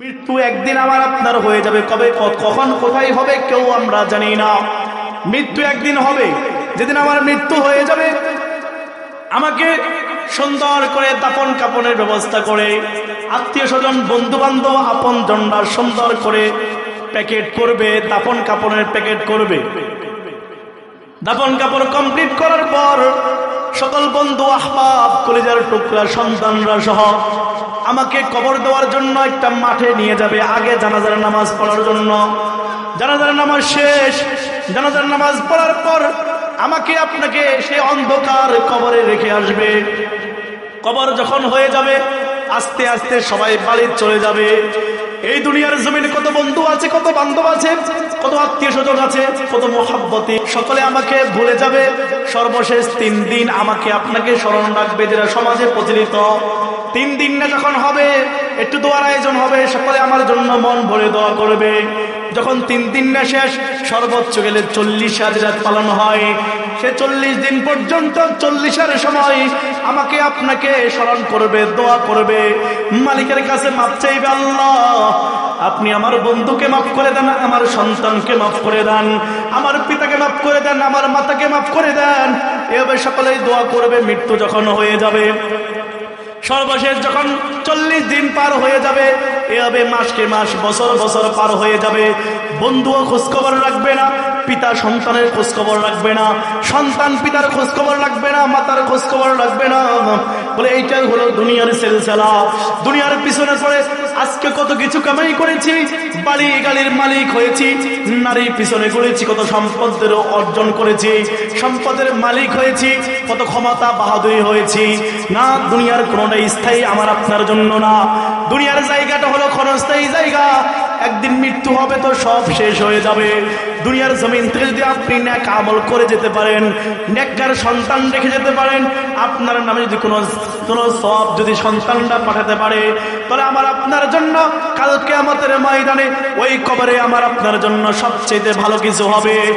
মৃত্যু একদিন আমার আপনার হয়ে যাবে। কবে কখন, কোথায় হবে কেউ আমরা জানি না। মৃত্যু একদিন হবে, যেদিন আমার মৃত্যু হয়ে যাবে। আমাকে সুন্দর করে দাপন কাপনের ব্যবস্থা করে, আত্মীয় স্বজন বন্ধু বান্ধব আপন জন্ডার সুন্দর করে প্যাকেট করবে, দাপন কাপনের প্যাকেট করবে। দাপন কাপড় কমপ্লিট করার পর সকল বন্ধু, আহবাব, কলেজার টুকরা, সন্তানরা সহ আমাকে কবর দেওয়ার জন্য একটা মাঠে নিয়ে যাবে। আগে জানাজার নামাজ পড়ার জন্য। জানাজার নামাজ শেষ। জানাজার নামাজ পড়ার পর আমাকে আপনাকে সে অন্ধকার কবরে রেখে আসবে। কবর যখন হয়ে যাবে, আস্তে আস্তে সবাই বাড়ির চলে যাবে। এই দুনিয়ার জমিনে কত বন্ধু আছে, কত বান্ধব আছে? কত আত্মীয় স্বজন আছে, কত মহাব্বতী। সকলে আমাকে ভুলে যাবে। সর্বশেষ তিন দিন আমাকে আপনাকে স্মরণ রাখবে যেটা সমাজে প্রচলিত। তিন দিন না যখন হবে, একটু দোয়ার আয়োজন হবে, সকলে আমার জন্য মন ভরে দোয়া করবে। যখন তিন দিন না শেষ, সর্বোচ্চ গেলে চল্লিশ হাজার পালন হয়। সে চল্লিশ দিন পর্যন্ত চল্লিশের সময় আমাকে আপনাকে স্মরণ করবে, দোয়া করবে। মালিকের কাছে মাপ চাইবে আল্লাহ, আপনি আমার বন্ধুকে মাফ করে দেন, আমার সন্তানকে মাফ করে দেন, আমার পিতাকে মাফ করে দেন, আমার মাতাকে মাফ করে দেন। এভাবে সকলেই দোয়া করবে, মৃত্যু যখন হয়ে যাবে, সর্বশেষ যখন চল্লিশ দিন পার হয়ে যাবে এভাবে মাসকে মাস, বছর বছর পার হয়ে যাবে। বন্ধুও খোঁজখবর রাখবে না, পিতা সন্তানের খোঁজখবর রাখবে না, সন্তান পিতার খোঁজখবর রাখবে না, মাতার খোঁজখবর রাখবে না। বলে এইটাই হলো দুনিয়ার সেলসেলা। দুনিয়ার পিছনে পড়ে আজকে কত কিছু কামাই করেছি, বাড়ি গাড়ির মালিক হয়েছি, নারীর পিছনে করেছি কত সম্পদের অর্জন করেছি, সম্পদের মালিক হয়েছি, কত ক্ষমতা বাহাদুরি হয়েছি। না, দুনিয়ার কোনোটাই স্থায়ী আমার আপনার জন্য না। দুনিয়ার জায়গাটা হলো ক্ষণস্থায়ী জায়গা। একদিন মৃত্যু হবে তো সব শেষ হয়ে যাবে। দুনিয়ার জমিন থেকে যদি আপনি ন্যাক আমল করে যেতে পারেন, ন্যাক্কার সন্তান রেখে যেতে পারেন, আপনার নামে যদি কোনো কোনো সব যদি সন্তানরা পাঠাতে পারে, তাহলে আমার আপনার জন্য কালকে আমাদের ময়দানে ওই কবরে আমার আপনার জন্য সবচেয়ে ভালো কিছু হবে।